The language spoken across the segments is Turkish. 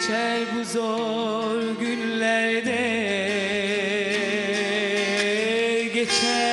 Geçer bu zor günlerde. Geçer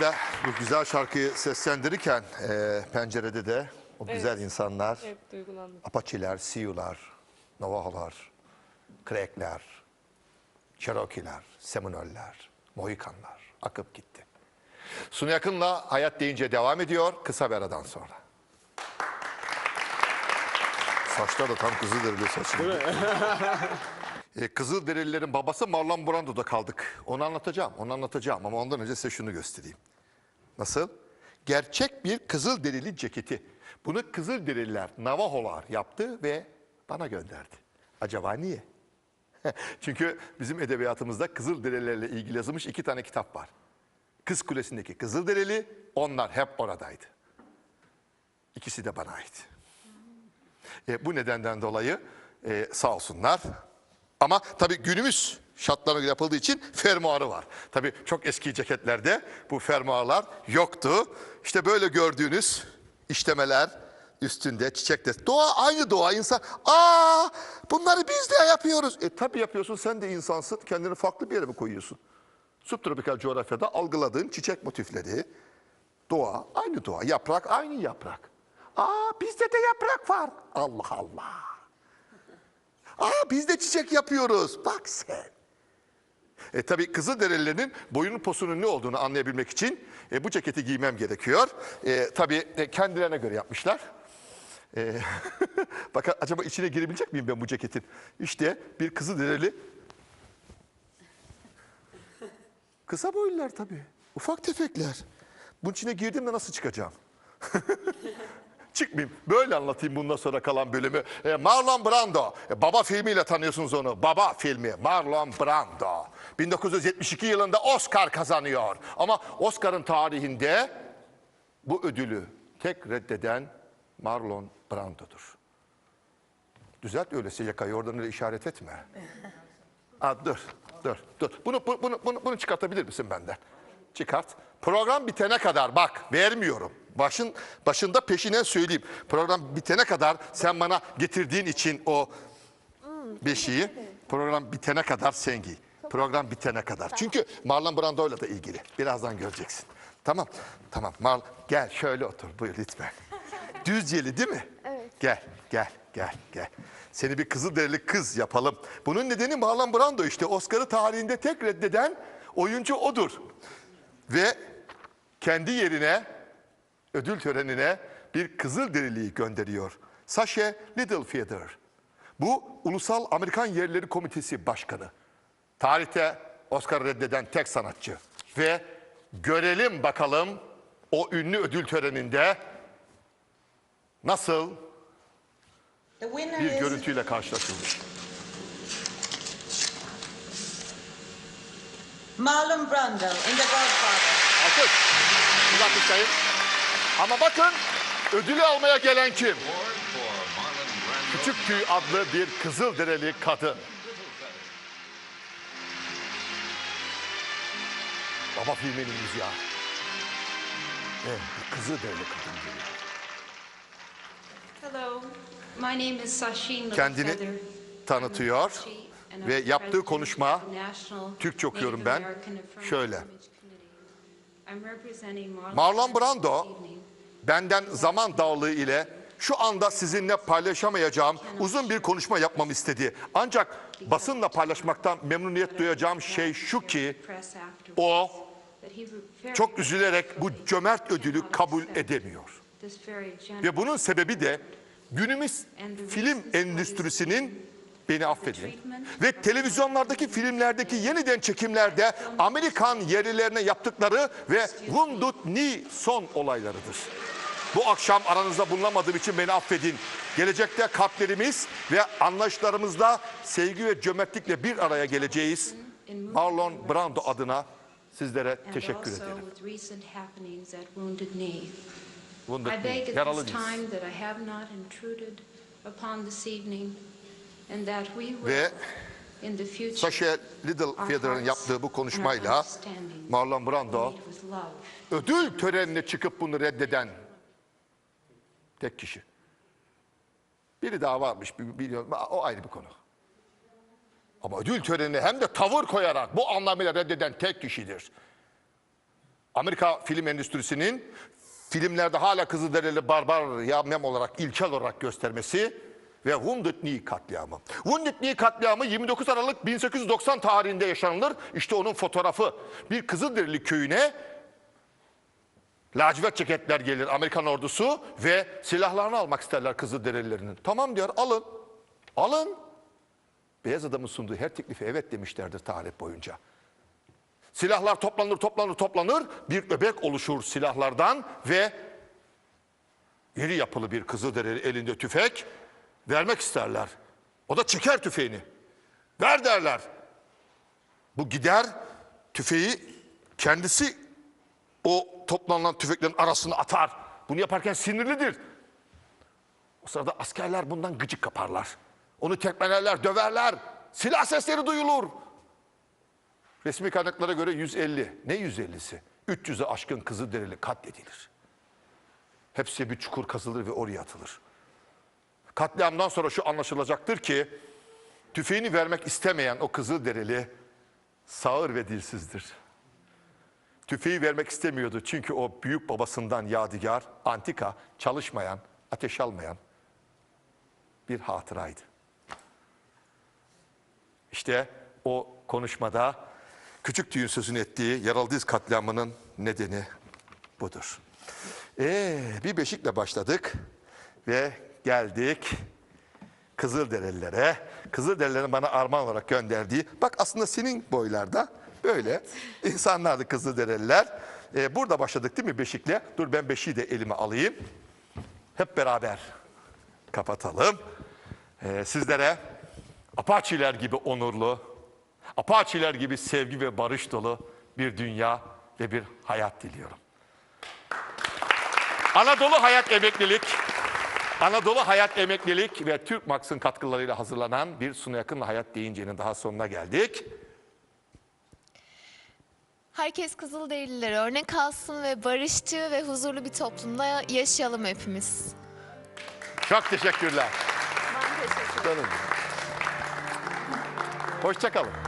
Siz de bu güzel şarkıyı seslendirirken e, pencerede de o güzel insanlar, Hep duygulandım. Apache'ler, Sioux'lar, Navajo'lar, Crack'ler, Cherokee'ler, Seminole'ler, Mohikanlar akıp gitti. Sunu Yakın'la Hayat Deyince devam ediyor kısa bir aradan sonra. Saçlar da tam Kızılderili saçı. E, Kızılderililerin babası Marlon Brando'da kaldık. Onu anlatacağım, onu anlatacağım ama ondan önce size şunu göstereyim. Nasıl? Gerçek bir Kızılderili ceketi. Bunu Kızılderililer, Navajolar yaptı ve bana gönderdi. Acaba niye? Çünkü bizim edebiyatımızda Kızılderililerle ilgili yazılmış iki tane kitap var. Kız Kulesi'ndeki Kızılderili, onlar hep oradaydı. İkisi de bana ait. E, bu nedenden dolayı e, sağ olsunlar. Ama tabii günümüz şartlarına yapıldığı için fermuarı var. Tabii çok eski ceketlerde bu fermuarlar yoktu. İşte böyle gördüğünüz işlemeler üstünde çiçekte. Doğa aynı doğa insan. Aa bunları biz de yapıyoruz. E tabii yapıyorsun sen de insansın. Kendini farklı bir yere mi koyuyorsun? Subtropikal coğrafyada algıladığın çiçek motifleri, doğa aynı doğa, yaprak aynı yaprak. Aa bizde de yaprak var. Allah Allah. Aa biz de çiçek yapıyoruz. Bak sen. E tabii Kızılderililerin boyunun posunun ne olduğunu anlayabilmek için e, bu ceketi giymem gerekiyor. E, tabii e, kendilerine göre yapmışlar. E, bakın acaba içine girebilecek miyim ben bu ceketin? İşte bir Kızılderili. Kısa boylular tabii. Ufak tefekler. Bunun içine girdim de nasıl çıkacağım? Çıkmayayım. Böyle anlatayım bundan sonra kalan bölümü. E, Marlon Brando. E, Baba filmiyle tanıyorsunuz onu. Baba filmi. Marlon Brando. 1972 yılında Oscar kazanıyor. Ama Oscar'ın tarihinde bu ödülü tek reddeden Marlon Brando'dur. Düzelt öyleyse yakayı oradan öyle işaret etme. Aa, dur, dur, dur. Bunu, bu- bunu, bunu, bunu çıkartabilir misin benden? Çıkart. Program bitene kadar bak vermiyorum. Başın başında peşinen söyleyeyim. Program bitene kadar sen bana getirdiğin için o beşiği program bitene kadar sen giy. Program bitene kadar. Çünkü Marlon Brando'yla da ilgili. Birazdan göreceksin. Tamam. Tamam. Marlon gel şöyle otur. Buyur lütfen. Düzceli değil mi? Evet. Gel, gel, gel, gel. Seni bir Kızılderili kız yapalım. Bunun nedeni Marlon Brando işte. Oscar'ı tarihinde tek reddeden oyuncu odur. Ve kendi yerine ödül törenine bir Kızılderiliyi gönderiyor. Sasha Littlefeather. Bu Ulusal Amerikan Yerleri Komitesi Başkanı. Tarihte Oscar reddeden tek sanatçı. Ve görelim bakalım o ünlü ödül töreninde nasıl bir görüntüyle karşılaşılmış. Marlon Brando in The Godfather. Alkış. Bir alkışlayın. Ama bakın ödülü almaya gelen kim? Küçük Tüy adlı bir Kızılderili kadın. Baba filminin müziği. Evet, bir Kızılderili kadın geliyor. Hello, my name is Sashin Kendini tanıtıyor ve yaptığı konuşma Türkçe okuyorum ben. Şöyle. Marlon Brando. Benden zaman darlığı ile şu anda sizinle paylaşamayacağım uzun bir konuşma yapmamı istedi. Ancak basınla paylaşmaktan memnuniyet duyacağım şey şu ki o çok üzülerek bu cömert ödülü kabul edemiyor. Ve bunun sebebi de günümüz film endüstrisinin beni affedin ve televizyonlardaki filmlerdeki yeniden çekimlerde Amerikan yerlilerine yaptıkları ve Wounded Knee son olaylarıdır. Bu akşam aranızda bulunamadığım için beni affedin. Gelecekte kalplerimiz ve anlayışlarımızda sevgi ve cömertlikle bir araya geleceğiz. Marlon Brando adına sizlere teşekkür ederim. Wounded Knee. Yaralı Ve Sasha Littlefeather'ın yaptığı bu konuşmayla Marlon Brando ödül törenine çıkıp bunu reddeden tek kişi. Biri daha varmış bi- biliyorum o ayrı bir konu. Ama ödül törenine hem de tavır koyarak bu anlamıyla reddeden tek kişidir. Amerika film endüstrisinin filmlerde hala Kızılderili barbar yamyam olarak ilkel olarak göstermesi ve Wounded Knee katliamı. Wounded Knee katliamı 29 Aralık 1890 tarihinde yaşanılır. İşte onun fotoğrafı. Bir Kızılderili köyüne lacivert ceketler gelir Amerikan ordusu ve silahlarını almak isterler Kızılderililerinin. Tamam diyor alın. Alın. Beyaz adamın sunduğu her teklife evet demişlerdir tarih boyunca. Silahlar toplanır, toplanır, toplanır. Bir öbek oluşur silahlardan ve iri yapılı bir Kızılderili elinde tüfek vermek isterler. O da çeker tüfeğini. Ver derler. Bu gider tüfeği kendisi o toplanılan tüfeklerin arasına atar. Bunu yaparken sinirlidir. O sırada askerler bundan gıcık kaparlar. Onu tekmelerler, döverler. Silah sesleri duyulur. Resmi kaynaklara göre 150. Ne 150'si? 300'e aşkın Kızılderili katledilir. Hepsi bir çukur kazılır ve oraya atılır. Katliamdan sonra şu anlaşılacaktır ki tüfeğini vermek istemeyen o Kızılderili sağır ve dilsizdir. Tüfeği vermek istemiyordu çünkü o büyük babasından yadigar, antika, çalışmayan, ateş almayan bir hatıraydı. İşte o konuşmada küçük tüyün sözünü ettiği yaralı diz katliamının nedeni budur. Ee, bir beşikle başladık ve geldik Kızılderililere. Kızılderililerin bana armağan olarak gönderdiği, bak aslında senin boylarda böyle insanlardı Kızılderililer. Ee, burada başladık değil mi beşikle? Dur ben beşiği de elime alayım. Hep beraber kapatalım. Ee, sizlere Apaçiler gibi onurlu, Apaçiler gibi sevgi ve barış dolu bir dünya ve bir hayat diliyorum. Anadolu Hayat Emeklilik, Anadolu Hayat Emeklilik ve Türk Max'ın katkılarıyla hazırlanan bir Sunu Yakın'la Hayat deyincenin daha sonuna geldik. Herkes Kızılderililere örnek alsın ve barışçı ve huzurlu bir toplumda yaşayalım hepimiz. Çok teşekkürler. Ben teşekkür Canım. Hoşçakalın.